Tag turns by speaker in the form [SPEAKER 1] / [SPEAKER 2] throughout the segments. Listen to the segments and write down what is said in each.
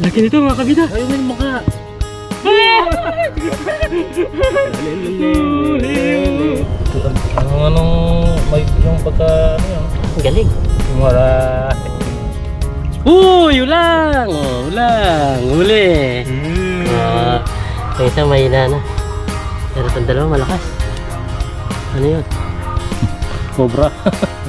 [SPEAKER 1] Laki nito mga kabida.
[SPEAKER 2] Mo yung mukha. Ano anong may yung pagka ano yan?
[SPEAKER 1] Galing.
[SPEAKER 2] Mara.
[SPEAKER 1] Uy, ulang! Oh, ulang! Uli! Ah, yung isa mahina na. Pero itong dalawa malakas. Ano yun?
[SPEAKER 2] Cobra.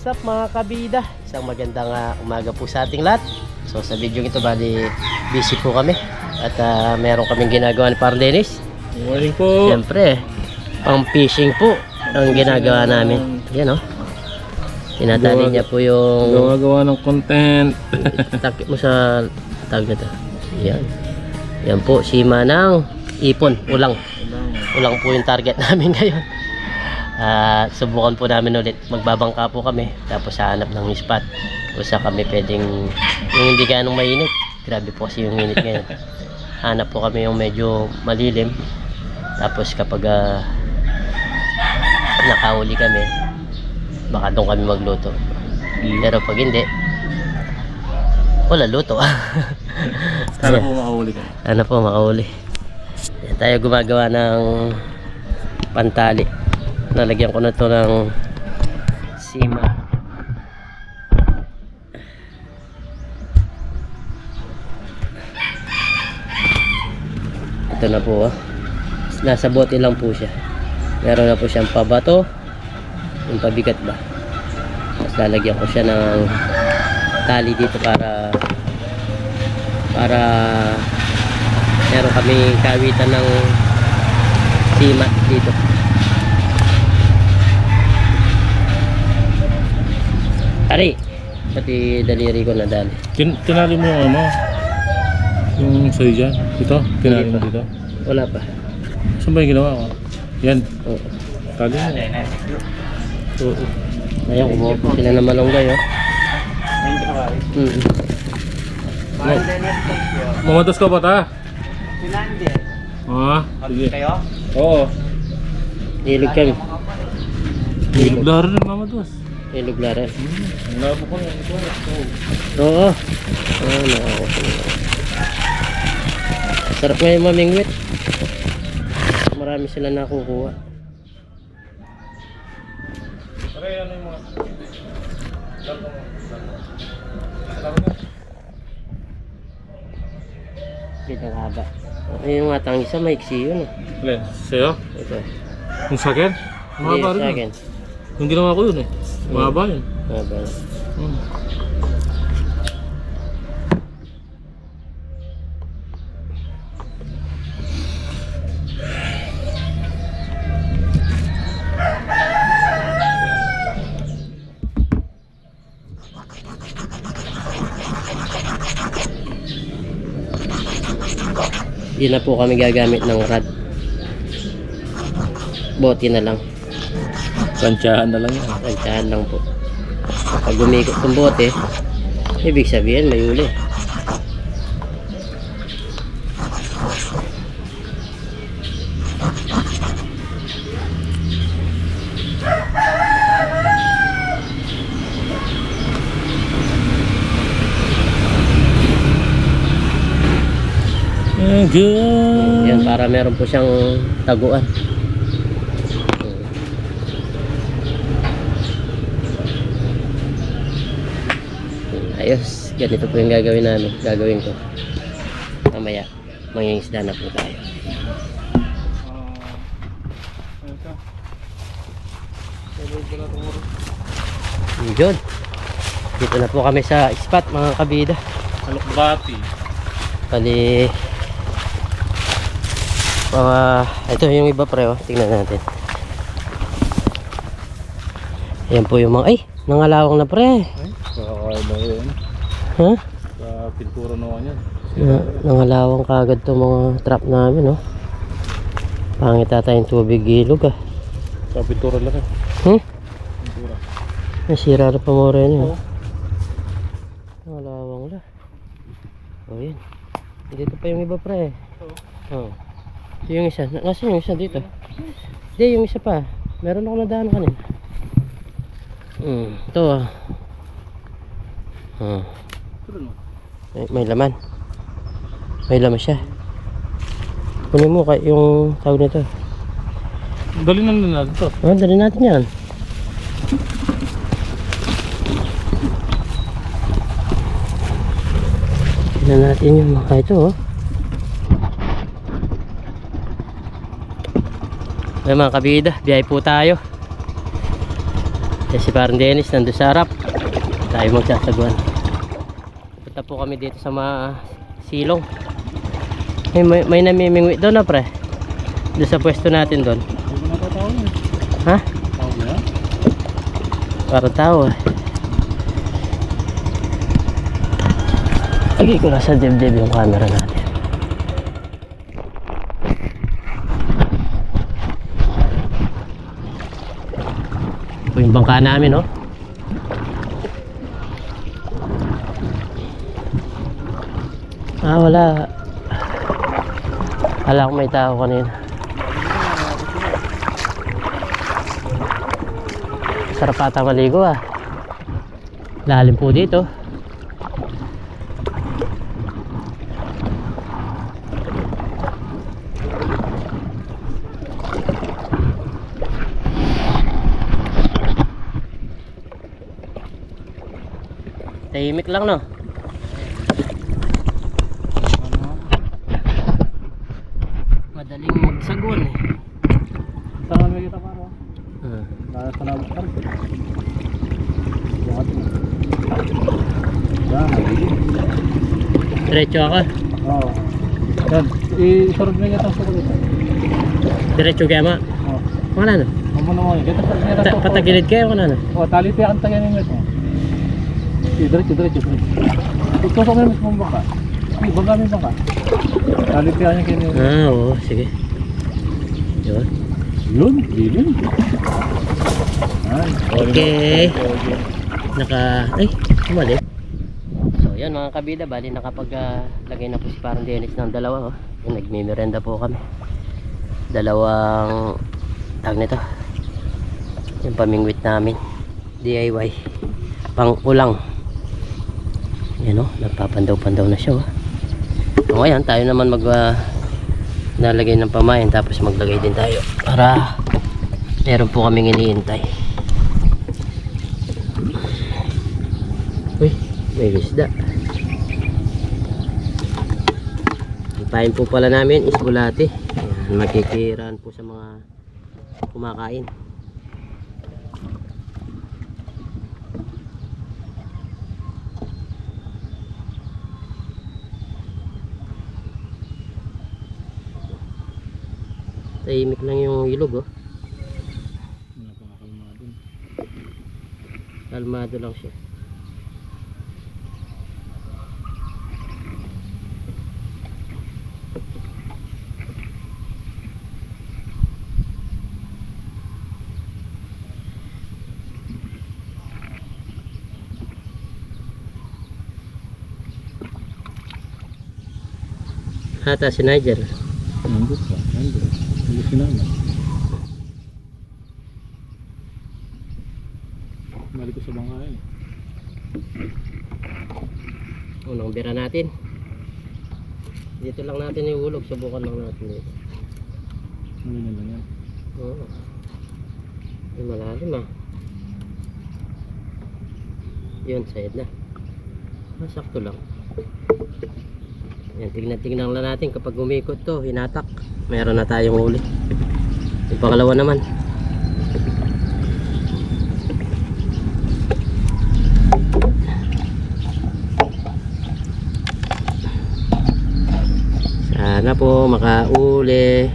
[SPEAKER 1] what's up mga kabida? Isang magandang ah, umaga po sa ating lahat. So sa video ito bali busy po kami at ah, meron kaming ginagawa ni Par Dennis.
[SPEAKER 2] Morning po.
[SPEAKER 1] Siyempre, pang fishing po ang ginagawa namin. Yan oh. Tinatali niya po yung
[SPEAKER 2] Gawa-gawa ng content.
[SPEAKER 1] takip mo sa tag na to. Yan. Yan po, sima ng ipon, ulang. Ulang po yung target namin ngayon. At subukan po namin ulit. Magbabangka po kami. Tapos hahanap ng spot. Kung saan kami pwedeng yung hindi ganong mainit. Grabe po kasi yung init ngayon. Hanap po kami yung medyo malilim. Tapos kapag ah, nakahuli kami, baka doon kami magluto. Pero pag hindi, wala luto.
[SPEAKER 2] Sana po makahuli ka.
[SPEAKER 1] ano po makahuli Yan tayo gumagawa ng pantali nalagyan ko na to ng sima. Ito na po ah. nasa bote lang po siya. Meron na po siyang pabato. Yung pabigat ba? Tapos lalagyan ko siya ng tali dito para para meron kami kawitan ng simat dito Ari, pati daliri ko na dali.
[SPEAKER 2] Tin tinali mo yung ano? Yung sa'yo dyan? Dito? Tinali mo dito?
[SPEAKER 1] Wala pa.
[SPEAKER 2] Saan ba yung ginawa ko? Yan.
[SPEAKER 1] Oo.
[SPEAKER 2] Tali mo. Oo.
[SPEAKER 1] Ayun, kumuha po sila ng malunggay, oh. Mm
[SPEAKER 2] Mamatas ka ba ta? Ah, sige. Oo.
[SPEAKER 1] Ilog kami.
[SPEAKER 2] Ilog na rin mamatas.
[SPEAKER 1] Ilog lare.
[SPEAKER 2] Ang labo ko yan.
[SPEAKER 1] Oo. Oo, nakako. Sarap ngayon mamingwit. Marami sila nakukuha.
[SPEAKER 2] Pare, ano yung mga...
[SPEAKER 1] Kitang haba. Ay, yung atang isa, maiksi yun, eh.
[SPEAKER 2] Sa'yo?
[SPEAKER 1] Ito.
[SPEAKER 2] Yung sakin? Mahaba
[SPEAKER 1] Hindi,
[SPEAKER 2] rin
[SPEAKER 1] sa akin.
[SPEAKER 2] Yung ginawa ko yun eh. Mahaba yun.
[SPEAKER 1] Haba.
[SPEAKER 2] Hmm.
[SPEAKER 1] Hindi na po kami gagamit ng rod. Bote na lang.
[SPEAKER 2] Tansyahan na lang yan.
[SPEAKER 1] Tansyahan lang po. Pag umikot ng bote, ibig sabihin may uli.
[SPEAKER 2] Good.
[SPEAKER 1] Yan, para meron po siyang taguan. Ayos. Ganito po yung gagawin namin. Gagawin ko. Mamaya, mangingisda na po tayo. Yun. Dito na po kami sa spot mga kabida.
[SPEAKER 2] Alokbati.
[SPEAKER 1] Bali mga ito yung iba pre oh. Tingnan natin. Ayan po yung mga ay nangalawang na pre.
[SPEAKER 2] Ay, kakakaya ba yun?
[SPEAKER 1] Ha?
[SPEAKER 2] Sa pintura naman yan.
[SPEAKER 1] Na, nangalawang kagad to mga trap namin oh. Pangit ata yung tubig ilog ah.
[SPEAKER 2] Sa pintura lang eh.
[SPEAKER 1] Hmm?
[SPEAKER 2] Pintura.
[SPEAKER 1] Nasira na pa mo rin yun. Nangalawang la. Oh yan. Dito pa yung iba pre. Oh. Ito yung isa. Na- Nasaan yung isa dito? Hindi, yung isa pa. Meron ako nadaan kanina. Hmm, ito ah. Hmm. May, may laman. May laman siya. Kunin mo kay yung tawag nito.
[SPEAKER 2] Dali na natin to.
[SPEAKER 1] Oh, dali natin yan. Tignan natin yung mga ito oh. Ay mga kabida, biyay po tayo. Kasi parang Dennis nandun sa harap. Tayo magsasaguan. Punta po kami dito sa mga silong. May, may, may namimingwi doon na pre. Doon sa pwesto natin doon. Ha?
[SPEAKER 2] Tawag na?
[SPEAKER 1] Parang tao eh. Lagay ko na sa dibdib yung camera natin. Ito yung bangka namin, oh. Ah, wala. Kala ko may tao kanina. Sarap ata maligo ah. Lalim po dito. Tahimik lang no. Madaling magsagon eh.
[SPEAKER 2] Tangan mo kita paro.
[SPEAKER 1] Ah.
[SPEAKER 2] Nasa sa nabot ka. Bukat mo. Yan, nabili.
[SPEAKER 1] Diretso ako.
[SPEAKER 2] Oo. Yan, isurog na kita sa kulit.
[SPEAKER 1] Diretso kaya ma.
[SPEAKER 2] Oo.
[SPEAKER 1] Wala na.
[SPEAKER 2] Amo na mo yun.
[SPEAKER 1] Ta patagilid kayo wala na.
[SPEAKER 2] Oh, tali pa ang tayo ng mo. Diretso, diretso, diretso. Tusok na mismo baka. Hindi, bangga may bangka. Tali pa niya kayo.
[SPEAKER 1] Ah, oo. Sige. Yun.
[SPEAKER 2] Yun, bilin. Ay,
[SPEAKER 1] Okay. Naka... Ay, kumali. Mga kabida. Bali, nakapag-lagay na po si parang Dennis ng dalawa. Oh. Nagmimerenda po kami. Dalawang... Tag nito. Yung pamingwit namin. DIY. Pang ulang. Yan o. Nagpapandaw-pandaw na siya. Oh. So, ngayon, tayo naman mag... ah, nalagay ng pamain tapos maglagay din tayo para meron po kaming iniintay uy may isda ipain po pala namin is bulati Ayan, makikiraan po sa mga kumakain. Tahimik lang yung ilog oh. Kalmado lang siya Hata si Nigel.
[SPEAKER 2] Nandun pa, nandun. Nandun si Nana. Balik ko sa bangka eh.
[SPEAKER 1] Unang bira natin. Dito lang natin ihulog. Subukan lang natin dito.
[SPEAKER 2] Ano yun lang yan?
[SPEAKER 1] Oo. Ay, malalim ah. Yun, sayad na. Masakto lang. Yan, tignan-tignan lang natin kapag umikot to, hinatak. Meron na tayong huli. Yung pangalawa naman. Sana po makauli.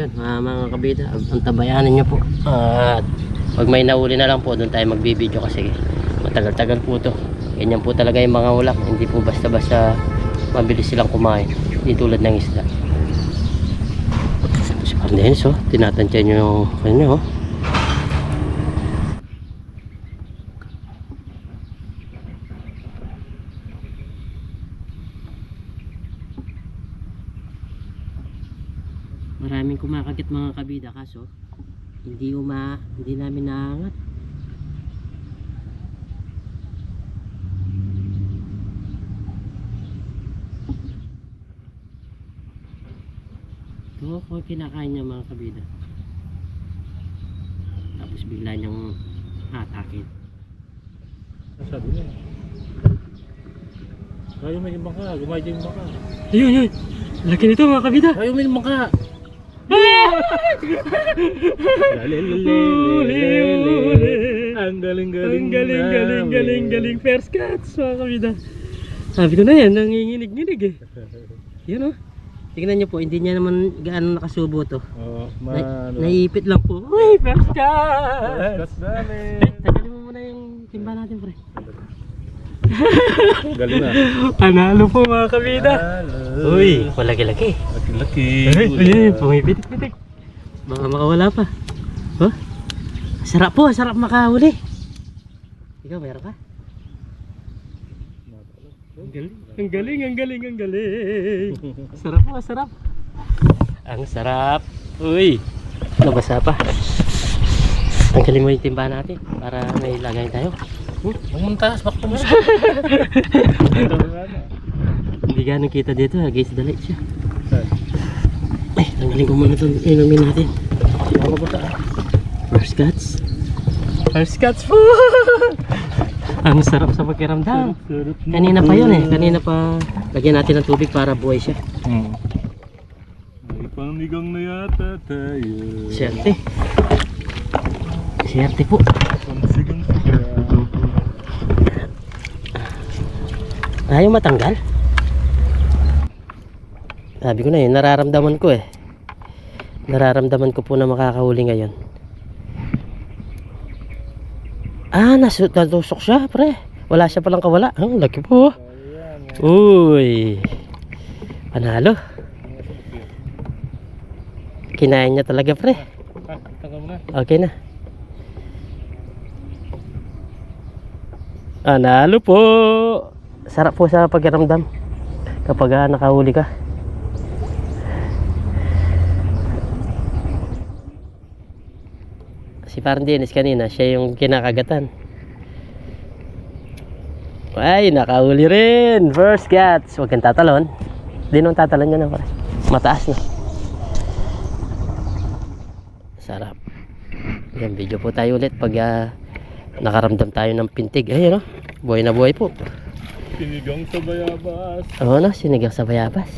[SPEAKER 1] Ayun, mga, mga kabida, ang tabayanan nyo po. At pag may nahuli na lang po, doon tayo magbibideo kasi matagal-tagal po to. Ganyan po talaga yung mga ulak. Hindi po basta-basta mabilis silang kumain. Hindi tulad ng isda. Si Pardenes, oh. Tinatansya nyo yung ano, oh. Maraming kumakagit mga kabida kaso hindi uma hindi namin naangat. Ito kinakain niya mga kabida. Tapos bigla niyang atakin.
[SPEAKER 2] Sabi niya. Ayaw may ibang ka, gumay yung ibang ka.
[SPEAKER 1] Ayun, yun! Laki nito mga kabida!
[SPEAKER 2] Ayaw may ibang ka. Ang
[SPEAKER 1] Ang galing, galing,
[SPEAKER 2] namin.
[SPEAKER 1] galing, galing. First cuts, mga kabida. Sabi ko na yan, nanginginig-nginig eh. Yan oh. Tingnan niyo po, hindi niya naman gaano nakasubo to.
[SPEAKER 2] Oo, ma...
[SPEAKER 1] Na, naiipit lang po. Uy, first cut!
[SPEAKER 2] Gas namin.
[SPEAKER 1] Eh, tagalin mo muna yung timba natin, pre.
[SPEAKER 2] Galing na.
[SPEAKER 1] Panalo po mga kabida.
[SPEAKER 2] Hello.
[SPEAKER 1] Uy, malaki-laki.
[SPEAKER 2] Laki-laki.
[SPEAKER 1] Ay, ay, pumipitik-pitik. Baka makawala pa. Huh? Sarap po, sarap makahuli. Ikaw, meron ka? Ang galing, ang galing, ang galing, ang galing. sarap po, sarap. Ang sarap. Uy, nabasa pa. Ang galing mo yung timba natin para may lagay tayo. Hmm?
[SPEAKER 2] Ang muntas, baka pumusok.
[SPEAKER 1] Hindi ganun kita dito, ha, guys, dali siya. Ay, tanggalin ko muna itong inumin natin. First cuts. First cuts po! Ang sarap sa pakiramdam. Kanina pa yun eh. Kanina pa lagyan natin ng tubig para buhay siya.
[SPEAKER 2] Hmm. May panigang na yata tayo.
[SPEAKER 1] Siyerte. Siyerte po.
[SPEAKER 2] Pansigang sigang.
[SPEAKER 1] Ayaw matanggal. Sabi ko na yun, nararamdaman ko eh. Nararamdaman ko po na makakahuli ngayon. Ah, nasu natusok siya, pre. Wala siya palang kawala. Ang laki po. Uy. Panalo. Kinain niya talaga, pre.
[SPEAKER 2] Ah.
[SPEAKER 1] Okay na. Panalo po. Sarap po sa pakiramdam kapag ah, nakahuli ka. Si parang Dennis kanina, siya yung kinakagatan. Ay, nakahuli rin. First catch. Huwag kang tatalon. Di nung tatalon niya na pare. Mataas na. Sarap. Yan, video po tayo ulit pag ah, nakaramdam tayo ng pintig. Ayun, no? Buhay na buhay po.
[SPEAKER 2] Sinigang sa bayabas.
[SPEAKER 1] Oo na, sinigang sa bayabas.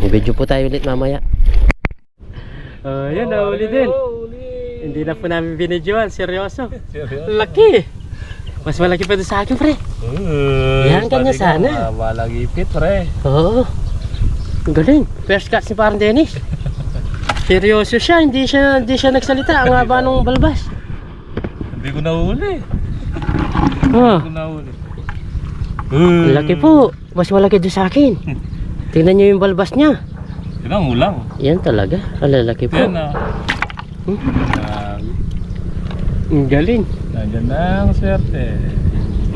[SPEAKER 1] Video po tayo ulit mamaya. Oh, yan, nahuli din. Hindi na po namin binidyoan, seryoso.
[SPEAKER 2] Seryoso.
[SPEAKER 1] Laki! Mas malaki pa doon sa akin, pre.
[SPEAKER 2] Uh,
[SPEAKER 1] Yan, kanya sana.
[SPEAKER 2] Mahaba lagi ipit, pre.
[SPEAKER 1] Oo. Ang galing. First cut si parang Dennis. Seryoso siya, hindi siya hindi siya nagsalita. Ang haba nung balbas.
[SPEAKER 2] Hindi ko nahuli.
[SPEAKER 1] Oh,
[SPEAKER 2] Hindi ko nahuli.
[SPEAKER 1] ang laki po. Mas malaki doon sa akin. Tingnan niyo yung balbas niya.
[SPEAKER 2] Yan ang ulang.
[SPEAKER 1] Yan talaga. Ang lalaki po.
[SPEAKER 2] Yan ah.
[SPEAKER 1] Hmm? Ang galing.
[SPEAKER 2] Nandiyan na ang swerte.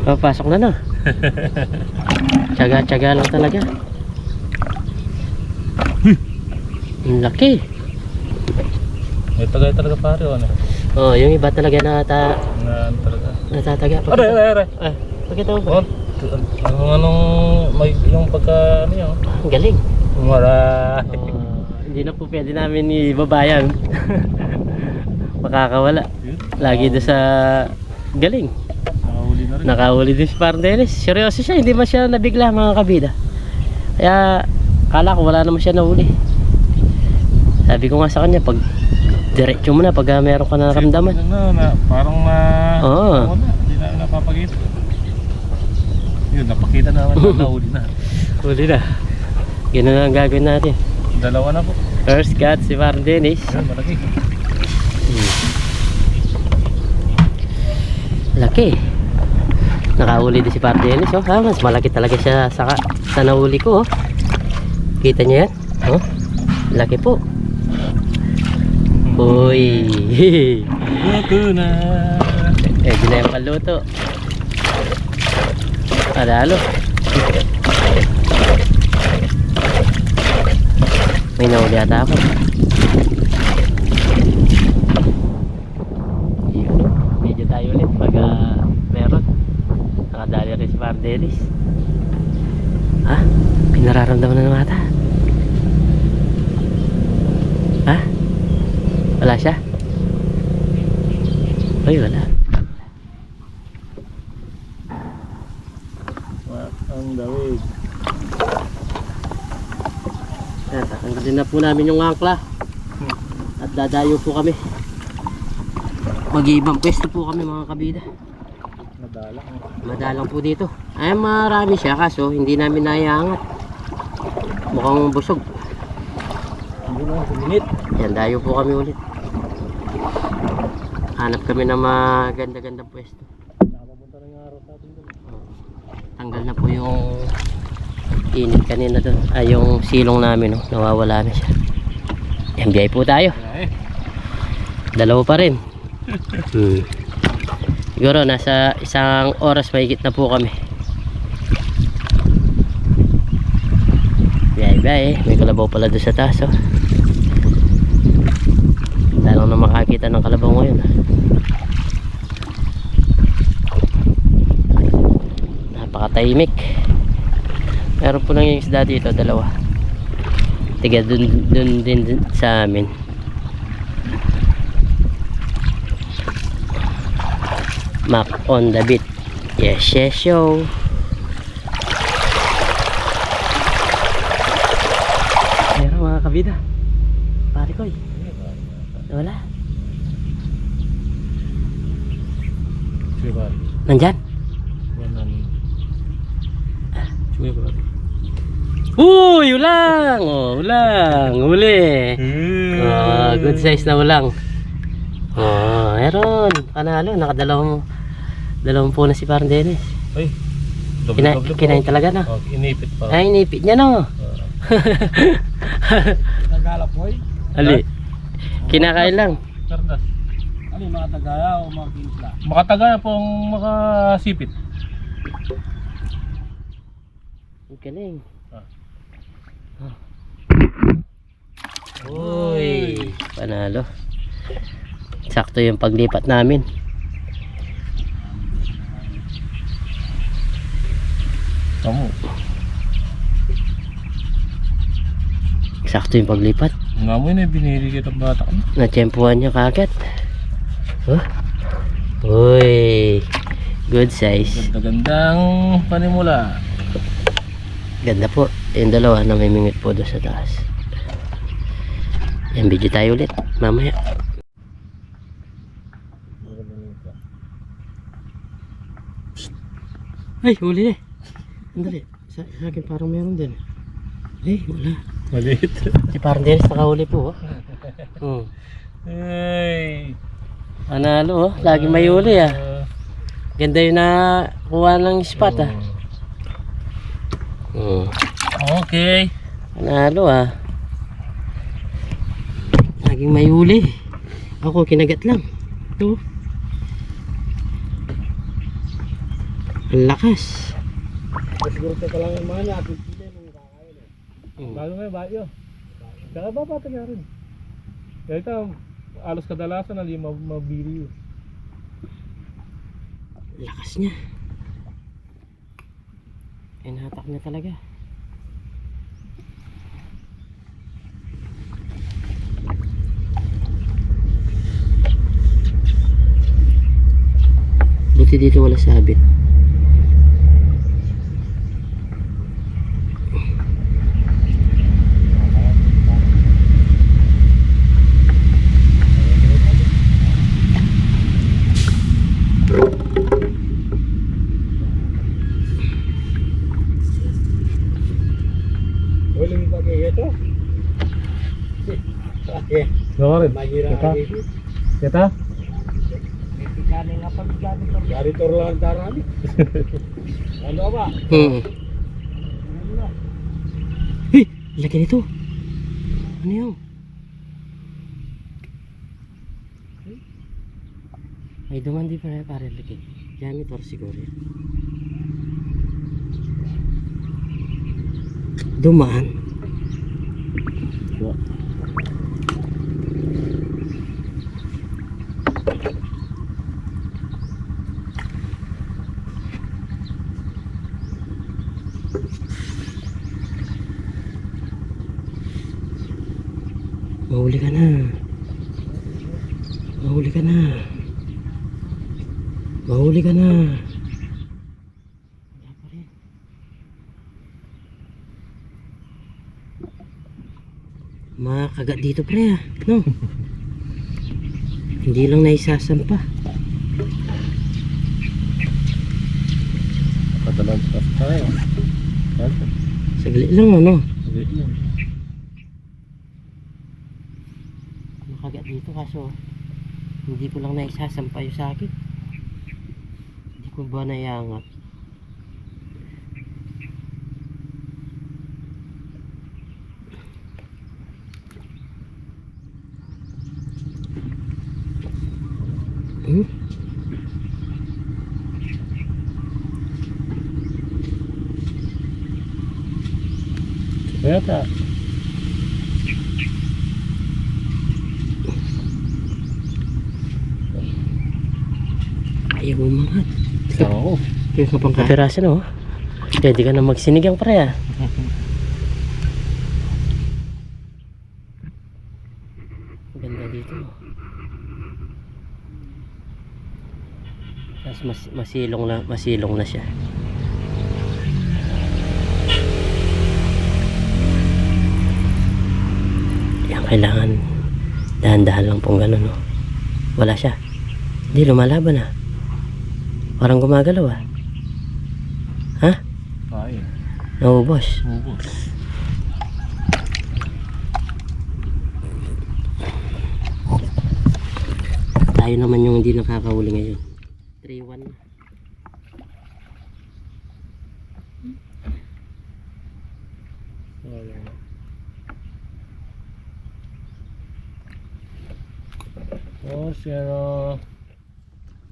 [SPEAKER 1] Papasok na na. Tsaga-tsaga lang talaga. Ang laki.
[SPEAKER 2] May tagay talaga pare, ano?
[SPEAKER 1] Oh, yung iba talaga na ta
[SPEAKER 2] Na ano talaga.
[SPEAKER 1] natataga.
[SPEAKER 2] Aray, aray, aray.
[SPEAKER 1] Ah, pakita mo ba?
[SPEAKER 2] Oh, anong, anong, may, yung pagka, ano yun?
[SPEAKER 1] Ang galing.
[SPEAKER 2] Maray.
[SPEAKER 1] Oh, hindi na po pwede namin ibabayan. Makakawala. Lagi doon sa galing.
[SPEAKER 2] Nakahuli na rin.
[SPEAKER 1] Nakahuli din si Parang Dennis. Seryoso siya, hindi man siya nabigla mga kabida. Kaya, kala ko wala naman siya nahuli. Sabi ko nga sa kanya, pag diretso mo na, pag ah, meron ka na naramdaman.
[SPEAKER 2] Ano, na, parang na... Ano na, hindi na napapakita. Yun, napakita naman na nahuli na.
[SPEAKER 1] Huli na. Ganun na ang gagawin natin.
[SPEAKER 2] Dalawa na po.
[SPEAKER 1] First cut si Parang Dennis.
[SPEAKER 2] Yan, malaki.
[SPEAKER 1] Hmm. Laki. Nakahuli din si Par Dennis. Oh. Ah, mas malaki talaga siya sa, sa nahuli ko. Oh. Kita niyo yan? Oh. Laki po. Uy.
[SPEAKER 2] Luto na.
[SPEAKER 1] eh, na yung paluto. Padalo. May nahuli ata ako. Yun, medyo tayo ulit pag ah, meron. Nakadali rin si Mardelis. Ha? Pinararamdaman na ng mata. Ha? Wala siya? Ay, wala.
[SPEAKER 2] Ang dawig.
[SPEAKER 1] Ayan, tatanggalin na po namin yung angkla. At dadayo po kami. Mag-iibang pwesto po kami mga kabida.
[SPEAKER 2] Nadala.
[SPEAKER 1] Madalang po dito. Ay, marami siya kaso hindi namin naiangat. Mukhang busog. Yan, dayo po kami ulit. Hanap kami ng maganda-gandang pwesto. Tanggal na po yung init kanina doon. Ay, yung silong namin, no? nawawala na siya. Yan, biyay po tayo.
[SPEAKER 2] Ay,
[SPEAKER 1] Dalawa pa rin. Hmm. Siguro nasa isang oras mahigit na po kami. Biyay biyay. May kalabaw pala doon sa taas. Oh. Dalang na makakita ng kalabaw ngayon. ah. Napakatahimik. Meron po lang yung isda dito, dalawa. Tiga dun, dun din din sa amin. Mac on the beat. Yes, yes, yo. Meron mga kabida. Pare ko eh. Wala. Nandyan.
[SPEAKER 2] Yan ang... Sige ba?
[SPEAKER 1] Uy, ulang! Oh, ulang. Uli. Oh, good size na ulang. Oh, meron. Panalo. Nakadalawang dalawang po na si Parang Dennis.
[SPEAKER 2] Ay,
[SPEAKER 1] Kina,
[SPEAKER 2] po.
[SPEAKER 1] kinain talaga na.
[SPEAKER 2] Oh, inipit pa.
[SPEAKER 1] Ay, nipit niya no.
[SPEAKER 2] Tagala po eh.
[SPEAKER 1] Ali. Kinakain lang.
[SPEAKER 2] Kardas.
[SPEAKER 3] Ano mga tagaya o mga kinsla?
[SPEAKER 2] Makatagaya pong makasipit.
[SPEAKER 1] Ang galing.
[SPEAKER 2] Ah.
[SPEAKER 1] Ah. Uy, panalo. Sakto yung paglipat namin.
[SPEAKER 2] Kamu.
[SPEAKER 1] Sakto yung paglipat.
[SPEAKER 2] Nga mo yun eh, binili kita bata ka.
[SPEAKER 1] Natsyempuhan niya kagad. Oh. Uy, good size.
[SPEAKER 2] Ganda-gandang panimula.
[SPEAKER 1] Ganda po. Yung dalawa na may mingit po doon sa taas. Yan, video tayo ulit. Mamaya. Ay, huli na. Andali. Sa, sa akin parang meron din. Ay, wala.
[SPEAKER 2] Maliit.
[SPEAKER 1] Si parang Dennis nakahuli po. Oh. Hmm.
[SPEAKER 2] Ay.
[SPEAKER 1] Panalo oh. Lagi may huli ah. Ganda yung nakuha ng spot ah. Hmm.
[SPEAKER 2] Okay.
[SPEAKER 1] Panalo ah. Laging may huli. Ako kinagat lang. Ito. Ang lakas.
[SPEAKER 3] Siguro ka lang yung mga natin. Hindi nung kakain eh.
[SPEAKER 2] Bago bayo. Kaya ba bata nga rin. Kaya ito, alos kadalasan na lima mabili yun.
[SPEAKER 1] Lakas niya. Inatak niya talaga. Buti dito wala sabit.
[SPEAKER 3] Sorry.
[SPEAKER 2] Kita. Kita.
[SPEAKER 3] Kanin nga pag ganito. Ganito lang darami. Ano ba?
[SPEAKER 1] Hmm. Eh, laki nito. Ano yun? Ay, duman di pare pare laki. Janitor siguro yan. Dumaan.
[SPEAKER 2] Dua.
[SPEAKER 1] Mahuli ka na. Mahuli ka na. Mahuli ka na. Pa rin. Makagat dito pre ah. No? Hindi lang naisasampa.
[SPEAKER 2] Padalan sa tayo.
[SPEAKER 1] Saglit lang ano.
[SPEAKER 2] Sige yan.
[SPEAKER 1] Makagat dito kaso hindi ko lang naisasampa yung sa akin. Hindi ko ba naiangat? Hmm?
[SPEAKER 2] Kaya ta.
[SPEAKER 1] Ayaw umangat.
[SPEAKER 2] Oo.
[SPEAKER 1] Kaya ka pang kapirasan oh. Pwede ka na magsinigang pare ah. Ganda dito. Tapos mas, masilong na masilong na siya. Yan kailangan dahan-dahan lang pong ganun no. Wala siya. Hindi lumalaban ah. Parang gumagalaw ah. Ha?
[SPEAKER 2] Ay.
[SPEAKER 1] Naubos.
[SPEAKER 2] Ubos.
[SPEAKER 1] Tayo naman yung hindi nakakahuli ngayon. 3-1 na.
[SPEAKER 2] Ayan. Oh, zero.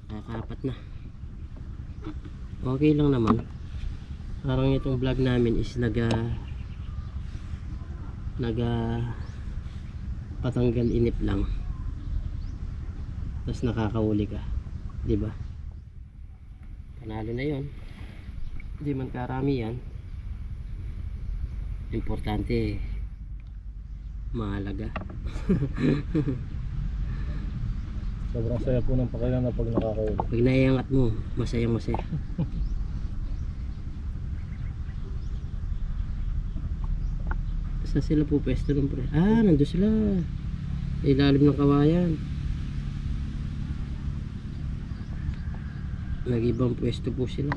[SPEAKER 1] Nakakapat na. Okay lang naman. Parang itong vlog namin is naga naga patanggal inip lang. Tapos nakakahuli ka. 'Di ba? Panalo na 'yon. Hindi man karami yan. Importante mahalaga.
[SPEAKER 2] Sobrang saya po ng pakilan na pag nakakahuli.
[SPEAKER 1] Pag naiangat mo, masayang masaya. Saan sila po pwesto ng pre? Ah, nandun sila. Ilalim ng kawayan. Nag-ibang pwesto po sila.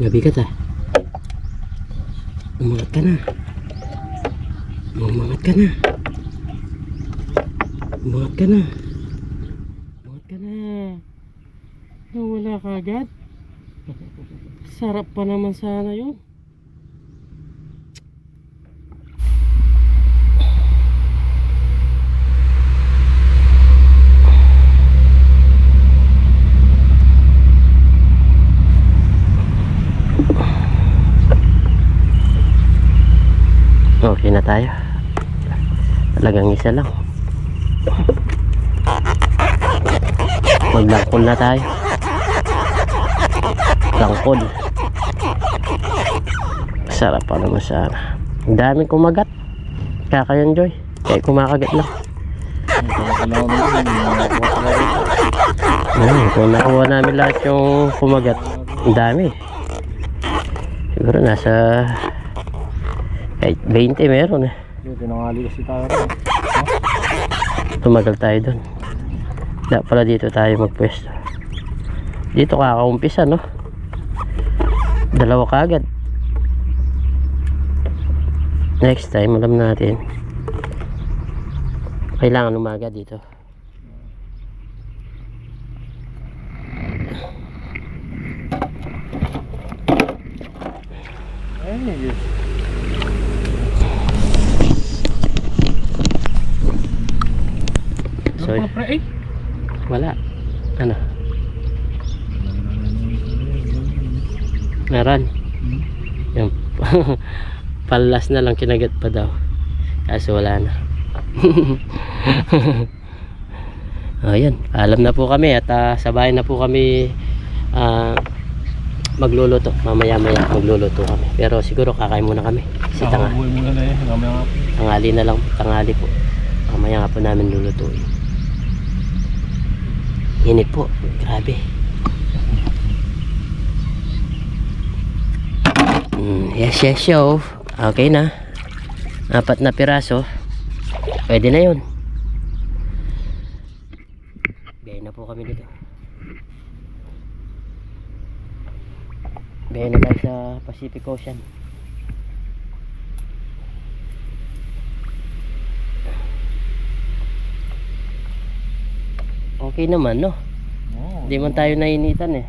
[SPEAKER 1] Nabigat ah. Umangat ka na. Umangat ka na. Umangat ka na. Umangat ka na. Nawala ka agad. Sarap pa naman sana yun. Okay na tayo. Talagang isa lang. Maglangkol na tayo. Langkol. Sarap pa naman sana. Ang daming kumagat. Kakayan Joy. Kaya kumakagat lang. Ayun, kung nakuha namin lahat yung kumagat, ang dami. Siguro nasa kahit 20 meron eh.
[SPEAKER 2] Yung tinangali kasi tayo.
[SPEAKER 1] Tumagal tayo dun. Wala pala dito tayo magpwesto. Dito kakaumpisa no? Dalawa kagad. Next time, alam natin. Kailangan umaga dito.
[SPEAKER 2] Ay, pre, eh?
[SPEAKER 1] wala. Ano? Meron. Yung palas na lang kinagat pa daw. Kaso wala na. Ayan, alam na po kami at ah, sa bahay na po kami ah, magluluto. Mamaya maya magluluto kami. Pero siguro kakain muna kami. Kasi tanga,
[SPEAKER 2] muna na eh.
[SPEAKER 1] Tangali na lang, tangali po. Mamaya nga po namin lulutuin. Init po, grabe. Mm, yes, yes, show. Okay na. Apat na piraso. Pwede na yun. Gaya na po kami dito. Gaya na tayo sa Pacific Ocean. Okay naman, no? Hindi man tayo nainitan eh.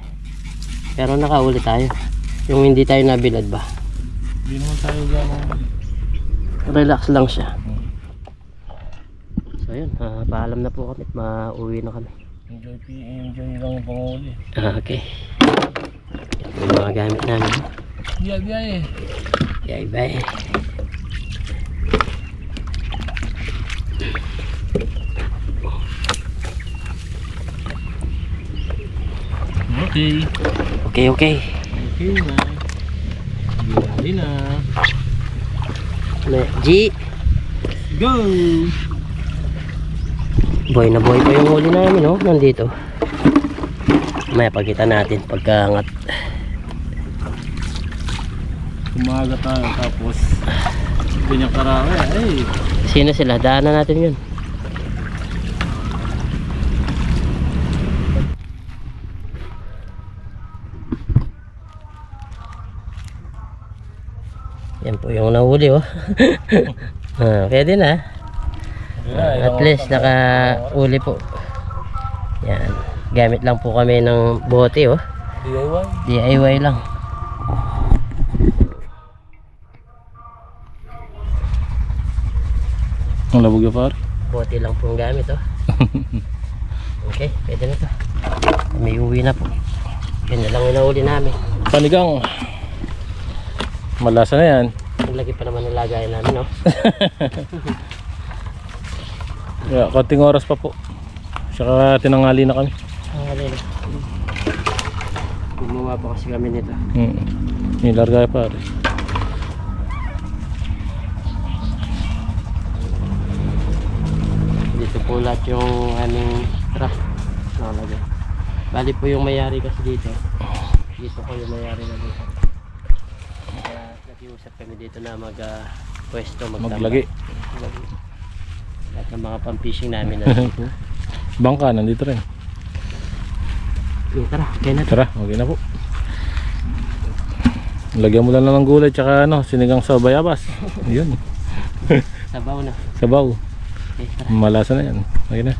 [SPEAKER 1] Pero nakauli tayo. Yung hindi tayo nabilad ba?
[SPEAKER 2] Hindi naman tayo gano'n.
[SPEAKER 1] Relax lang siya. So yun, ah, paalam na po kami at mauwi na kami.
[SPEAKER 2] Enjoy, enjoy lang yung panguli.
[SPEAKER 1] Ah, okay. Yung mga gamit namin.
[SPEAKER 2] Iya eh.
[SPEAKER 1] Okay, bye.
[SPEAKER 2] Okay.
[SPEAKER 1] Okay, okay.
[SPEAKER 2] Okay na. Buhay na.
[SPEAKER 1] Na- G,
[SPEAKER 2] Go!
[SPEAKER 1] boy na boy pa yung huli namin, no? Nandito. May pagkita natin pagkaangat.
[SPEAKER 2] Umaga tayo tapos ganyan karami. Ay,
[SPEAKER 1] Sino sila? Daanan natin yun. Yan po yung nahuli oh. ah, pwede na. Ah, at least naka-uli po. Yan. Gamit lang po kami ng bote oh.
[SPEAKER 2] DIY.
[SPEAKER 1] DIY lang.
[SPEAKER 2] Ang labog na par.
[SPEAKER 1] Bote lang po ang gamit oh. okay, pwede na to. May uwi na po. Yan na lang yung nahuli namin.
[SPEAKER 2] Panigang. Malasa na yan.
[SPEAKER 1] Ang lagi pa naman nilagay namin, no?
[SPEAKER 2] Yeah, konting oras pa po. Saka tinangali na kami.
[SPEAKER 1] Ang alin. Gumawa pa kasi kami nito.
[SPEAKER 2] Hmm. Nilargay pare.
[SPEAKER 1] Dito po lahat yung aming truck. Nakalagay. Bali po yung mayari kasi dito. Dito ko yung mayari na dito. Kaya nakiusap kami dito na mag ah, pwesto magtambak.
[SPEAKER 2] Maglagi.
[SPEAKER 1] Lahat ng mga pang-fishing namin na dito.
[SPEAKER 2] Bangka, nandito rin.
[SPEAKER 1] Tara, okay na to.
[SPEAKER 2] Tara, okay na po. Lagyan mo lang ng gulay tsaka ano, sinigang sa bayabas. Yun.
[SPEAKER 1] Sabaw na.
[SPEAKER 2] Sabaw.
[SPEAKER 1] Okay, tara.
[SPEAKER 2] Malasa na yan. Okay na.